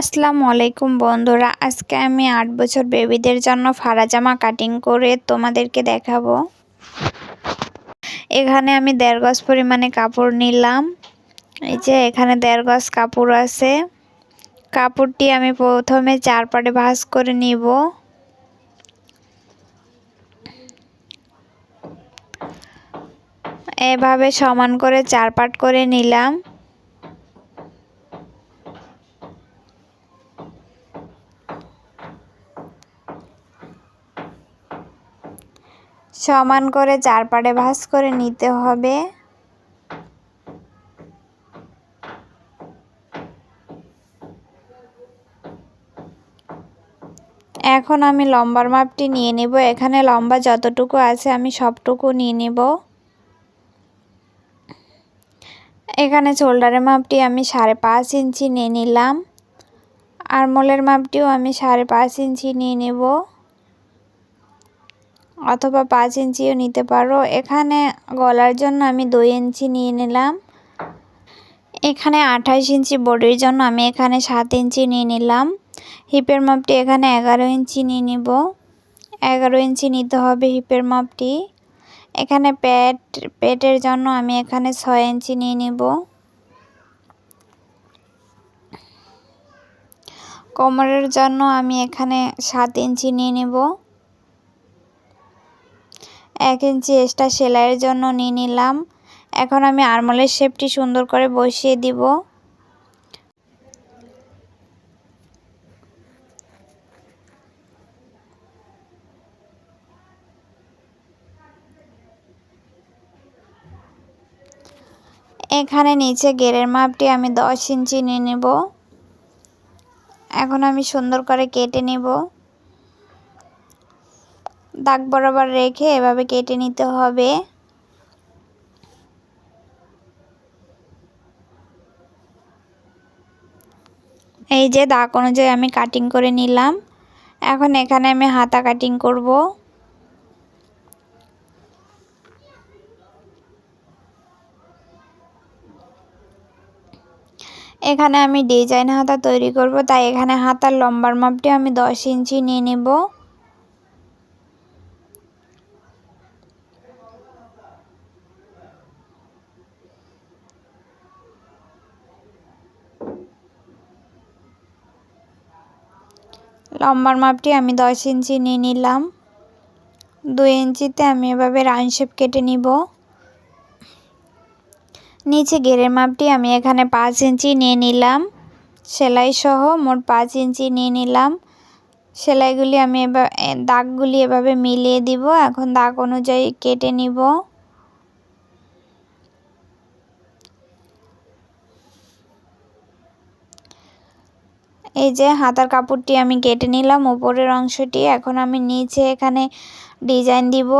আসসালামু আলাইকুম বন্ধুরা, আজকে আমি আট বছর বেবিদের জন্য ফাড়া জামা কাটিং করে তোমাদেরকে দেখাবো। এখানে আমি দেড় গজ পরিমাণে কাপড় নিলাম। এই যে এখানে দেড় গজ কাপড় আছে। কাপড়টি আমি প্রথমে চার পাটে ভাঁজ করে নিব। এভাবে সমান করে চার পাট করে নিলাম। সমান করে চারপাড়ে ভাঁজ করে নিতে হবে। এখন আমি লম্বার মাপটি নিয়ে নেব। এখানে লম্বা যতটুকু আছে আমি সবটুকু নিয়ে নেব। এখানে শোল্ডারের মাপটি আমি সাড়ে পাঁচ ইঞ্চি নিয়ে নিলাম। আর মোলের মাপটিও আমি সাড়ে পাঁচ ইঞ্চি নিয়ে নেব। অথবা পাঁচ ইঞ্চিও নিতে পারো। এখানে গলার জন্য আমি দুই ইঞ্চি নিয়ে নিলাম। এখানে আঠাশ ইঞ্চি বডির জন্য আমি এখানে সাত ইঞ্চি নিয়ে নিলাম। হিপের মাপটি এখানে এগারো ইঞ্চি নিয়ে নিব। এগারো ইঞ্চি নিতে হবে হিপের মাপটি। এখানে পেট পেটের জন্য আমি এখানে ছয় ইঞ্চি নিয়ে নিব। কোমরের জন্য আমি এখানে সাত ইঞ্চি নিয়ে নেব। এক ইঞ্চি এক্সট্রা সেলাইয়ের জন্য নিয়ে নিলাম। এখন আমি আরমলের শেপটি সুন্দর করে বসিয়ে দিব। এখানে নিচে গেরের মাপটি আমি দশ ইঞ্চি নিয়ে নেব। এখন আমি সুন্দর করে কেটে নেব। দাগ বরাবর রেখে এভাবে কেটে নিতে হবে। এই যে দাগ অনুযায়ী আমি কাটিং করে নিলাম। এখন এখানে আমি হাতা কাটিং করব। এখানে আমি ডিজাইন হাতা তৈরি করব, তাই এখানে হাতার লম্বার মাপটি আমি দশ ইঞ্চি নিয়ে নেব। লম্বার মাপটি আমি দশ ইঞ্চি নিয়ে নিলাম। দুই ইঞ্চিতে আমি এভাবে রাউন্ড শেপ কেটে নিব। নিচে গেরের মাপটি আমি এখানে পাঁচ ইঞ্চি নিয়ে নিলাম। সেলাই সহ মোট পাঁচ ইঞ্চি নিয়ে নিলাম। সেলাইগুলি আমি এবার দাগগুলি এভাবে মিলিয়ে দিব। এখন দাগ অনুযায়ী কেটে নিব। এই যে হাতার কাপড়টি আমি কেটে নিলাম, উপরের অংশটি। এখন আমি নিচে এখানে ডিজাইন দিব।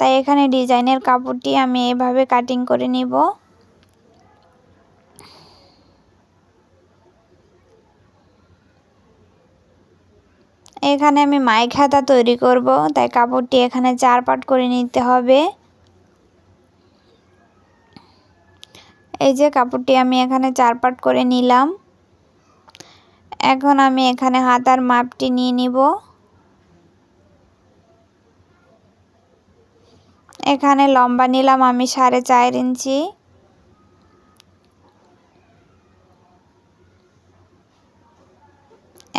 তাই এখানে ডিজাইনের কাপড়টি আমি এভাবে কাটিং করে নিব। এখানে আমি মাইক হাতা তৈরি করব, তাই কাপড়টি এখানে চার পাট করে নিতে হবে। এই যে কাপড়টি আমি এখানে চার পাট করে নিলাম। এখন আমি এখানে হাতার মাপটি নিয়ে নিব। এখানে লম্বা নিলাম আমি সাড়ে চার ইঞ্চি।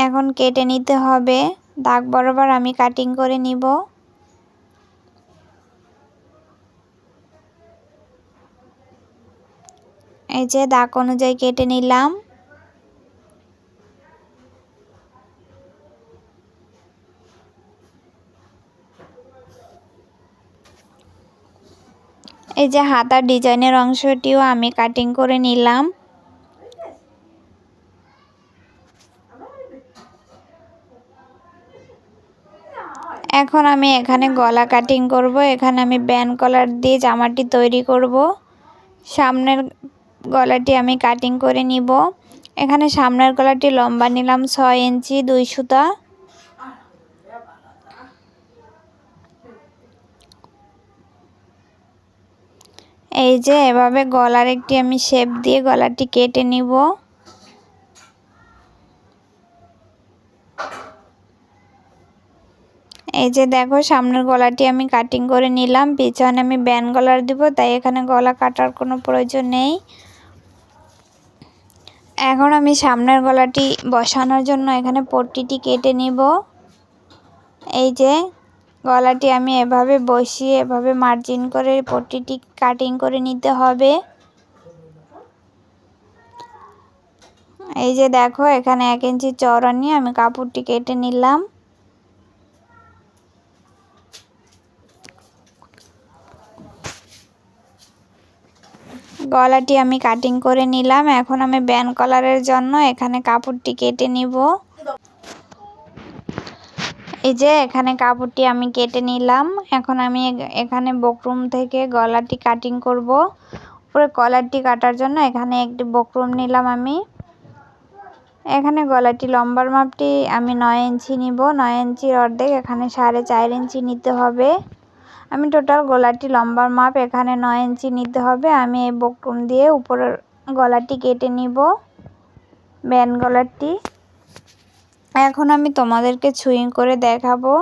এখন কেটে নিতে হবে। দাগ বরাবর আমি কাটিং করে নিব। এই যে দাগ অনুযায়ী কেটে নিলাম। এই যে হাতার ডিজাইনের অংশটিও আমি কাটিং করে নিলাম। এখন আমি এখানে গলা কাটিং করব, এখানে আমি ব্যান কলার দিয়ে জামাটি তৈরি করব। সামনের গলাটি আমি কাটিং করে নিব। এখানে সামনের গলাটি লম্বা নিলাম ছয় ইঞ্চি, দুই সুতা। এই যে এভাবে গলার একটি আমি শেপ দিয়ে গলাটি কেটে নিব। এই যে দেখো, সামনের গলাটি আমি কাটিং করে নিলাম। পিছনে আমি ব্যান গলার দিব, তাই এখানে গলা কাটার কোনো প্রয়োজন নেই। এখন আমি সামনের গলাটি বসানোর জন্য এখানে পট্টিটি কেটে নিব। এই যে গলাটি আমি এভাবে বসিয়ে, এভাবে মার্জিন করে পট্টিটি কাটিং করে নিতে হবে। এই যে দেখো, এখানে এক ইঞ্চি চওড়া নিয়ে আমি কাপড়টি কেটে নিলাম। গলাটি আমি কাটিং করে নিলাম। এখন আমি ব্যান কলারের জন্য এখানে কাপড়টি কেটে নিব। এই যে এখানে কাপড়টি আমি কেটে নিলাম। এখন আমি এখানে বকরুম থেকে গলাটি কাটিং করব। উপরে কলারটি কাটার জন্য এখানে একটি বকরুম নিলাম আমি। এখানে গলাটি লম্বার মাপটি আমি নয় ইঞ্চি নিব। নয় ইঞ্চির অর্ধেক এখানে সাড়ে চার ইঞ্চি নিতে হবে। আমি টোটাল গলাটি লম্বার মাপ এখানে নয় ইঞ্চি নিতে হবে। আমি এই বকরুম দিয়ে উপরের গলাটি কেটে নিব। ব্যান গলারটি এখন আমি তোমাদেরকে ছুইং করে দেখাবো।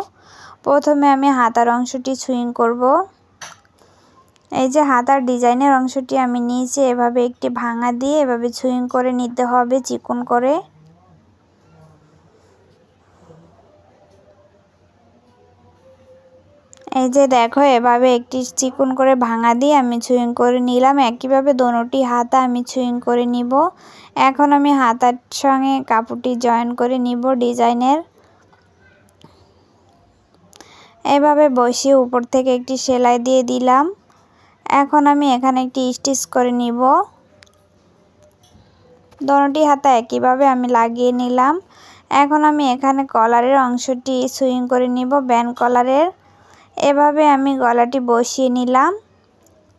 প্রথমে আমি হাতার অংশটি ছুইং করব। এই যে হাতার ডিজাইনের অংশটি আমি নিয়েছি, এভাবে একটি ভাঙা দিয়ে এভাবে ছুইং করে নিতে হবে, চিকন করে। এই যে দেখো, এভাবে একটি চিকন করে ভাঙা দিয়ে আমি ছুইং করে নিলাম। একইভাবে দোনোটি হাতা আমি ছুইং করে নিব। এখন আমি হাতার সঙ্গে কাপড়টি জয়েন করে নিব ডিজাইনের। এভাবে বসিয়ে উপর থেকে একটি সেলাই দিয়ে দিলাম। এখন আমি এখানে একটি স্টিচ করে নিব। দোনোটি হাতা একইভাবে আমি লাগিয়ে নিলাম। এখন আমি এখানে কলারের অংশটি সুইং করে নিব ব্যান কলারের। এভাবে আমি গলাটি বসিয়ে নিলাম।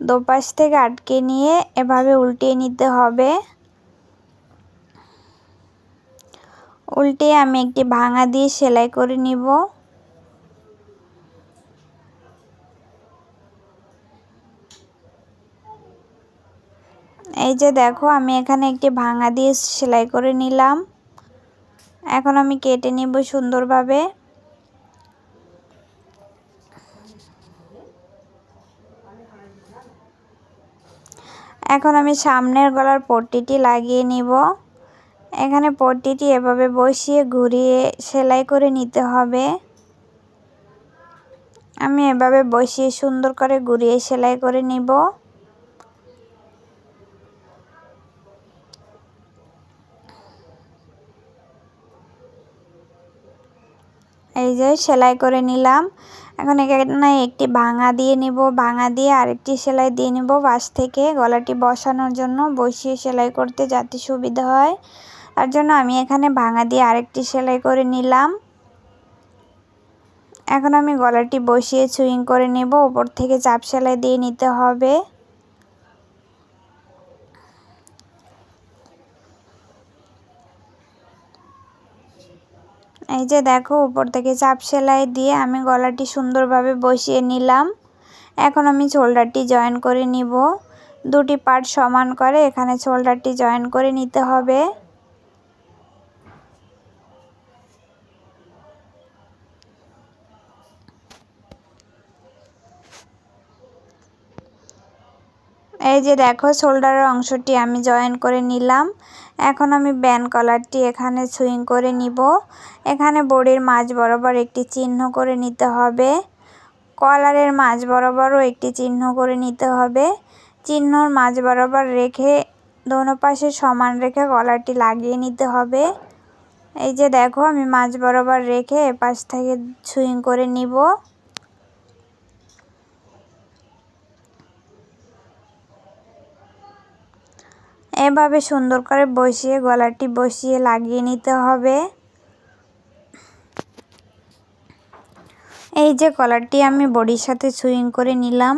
দোপাশ থেকে আটকে নিয়ে এভাবে উল্টিয়ে নিতে হবে। উল্টে আমি একটি ভাঙা দিয়ে সেলাই করে নিব। এই যে দেখো, আমি এখানে একটি ভাঙা দিয়ে সেলাই করে নিলাম। এখন আমি কেটে নিব সুন্দরভাবে। এখন আমি সামনের গলার পট্টিটি লাগিয়ে নিব। এখানে পট্টিটি এভাবে বসিয়ে, ঘুরিয়ে সেলাই করে নিতে হবে। আমি এভাবে বসিয়ে সুন্দর করে ঘুরিয়ে সেলাই করে নিব। এই যে সেলাই করে নিলাম। এখন এখানে একটি ভাঙা দিয়ে নিব, ভাঙা দিয়ে আরেকটি সেলাই দিয়ে নিব। পাশ থেকে গলাটি বসানোর জন্য বসিয়ে সেলাই করতে যাতে সুবিধা হয়। তার জন্য আমি এখানে ভাঙা দিয়ে আরেকটি সেলাই করে নিলাম। এখন আমি গলাটি বসিয়ে সুইং করে নেব। ওপর থেকে চাপ সেলাই দিয়ে নিতে হবে। এই যে দেখো, উপর থেকে চাপ সেলাই দিয়ে আমি গলাটি সুন্দরভাবে বসিয়ে নিলাম। এখন আমি শোল্ডারটি জয়েন করে নিব। দুটি পার্ট সমান করে এখানে শোল্ডারটি জয়েন করে নিতে হবে। এই যে দেখো শোল্ডারের অংশটি আমি জয়েন করে নিলাম। এখন আমি ব্যান কলারটি এখানে সুইং করে নিব। এখানে বডির মাঝ বরাবর একটি চিহ্ন করে নিতে হবে। কলারের মাঝ বরাবরও একটি চিহ্ন করে নিতে হবে। চিহ্নর মাঝ বরাবর রেখে দোনো পাশে সমান রেখে কলারটি লাগিয়ে নিতে হবে। এই যে দেখো আমি মাঝ বরাবর রেখে এপাশ থেকে সুইং করে নিব। এভাবে সুন্দর করে বসিয়ে, গলাটি বসিয়ে লাগিয়ে নিতে হবে। এই যে কলারটি আমি বডির সাথে সুইং করে নিলাম।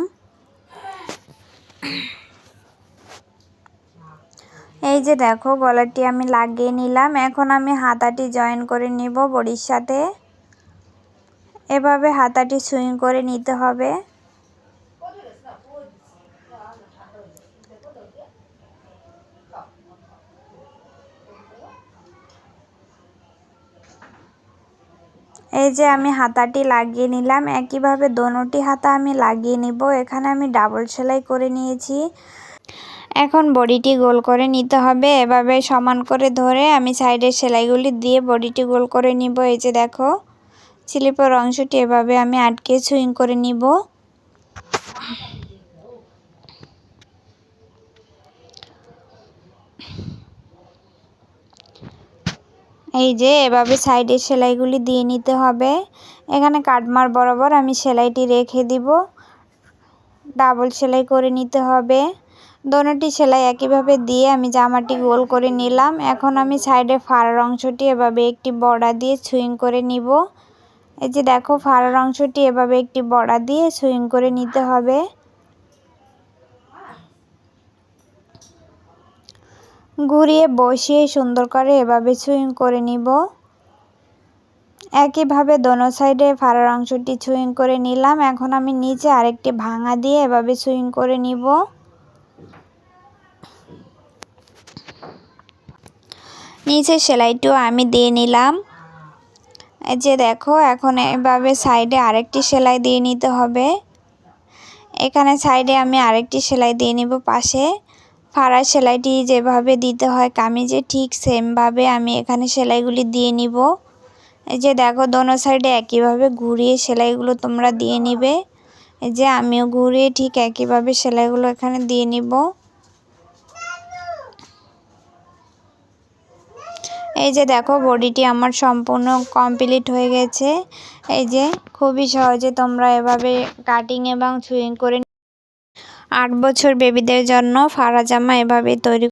এই যে দেখো, গলাটি আমি লাগিয়ে নিলাম। এখন আমি হাতাটি জয়েন করে নিব বডির সাথে। এভাবে হাতাটি সুইং করে নিতে হবে। এই যে আমি হাতাটি লাগিয়ে নিলাম, একইভাবে দোনোটি হাতা আমি লাগিয়ে নিব। এখানে আমি ডাবল সেলাই করে নিয়েছি। এখন বডিটি গোল করে নিতে হবে। এভাবে সমান করে ধরে আমি সাইডের সেলাইগুলি দিয়ে বডিটি গোল করে নিব। এই যে দেখো, স্লিপের অংশটি এভাবে আমি আটকে সুইং করে নিব। এই যে, এভাবে সাইডের সেলাইগুলি দিয়ে নিতে হবে। এখানে কাটমার বরাবর আমি সেলাইটি রেখে দিব। ডাবল সেলাই করে নিতে হবে। দোনোটি সেলাই একইভাবে দিয়ে আমি জামাটি গোল করে নিলাম। এখন আমি সাইডে ফাড়ার অংশটি এভাবে একটি বর্ডার দিয়ে সুইং করে নিব। এই যে দেখো, ফাড়ার অংশটি এভাবে একটি বর্ডার দিয়ে সুইং করে নিতে হবে। ঘুরিয়ে বসিয়ে সুন্দর করে এভাবে সুইং করে নিব। একইভাবে দোনো সাইডে ফাড়ার অংশটি সুইং করে নিলাম। এখন আমি নিচে আরেকটি ভাঙা দিয়ে এভাবে সুইং করে নিব। নিচে সেলাইটিও আমি দিয়ে নিলাম। এই যে দেখো, এখন এভাবে সাইডে আরেকটি সেলাই দিয়ে নিতে হবে। এখানে সাইডে আমি আরেকটি সেলাই দিয়ে নিব পাশে। ফাড়া সেলাইটি যেভাবে দিতে হয় কামিজে ঠিক সেমভাবে আমি এখানে সেলাইগুলি দিয়ে নিব। এই যে দেখো দোনো সাইডে একইভাবে ঘুরিয়ে সেলাইগুলো তোমরা দিয়ে নিবে। এই যে আমিও ঘুরিয়ে ঠিক একইভাবে সেলাইগুলো এখানে দিয়ে নিব। এই যে দেখো বডিটি আমার সম্পূর্ণ কমপ্লিট হয়ে গেছে। এই যে খুবই সহজে তোমরা এভাবে কাটিং এবং সুইং করে আট বছর বেবিদের জন্য ফারাজামা এভাবে তৈরি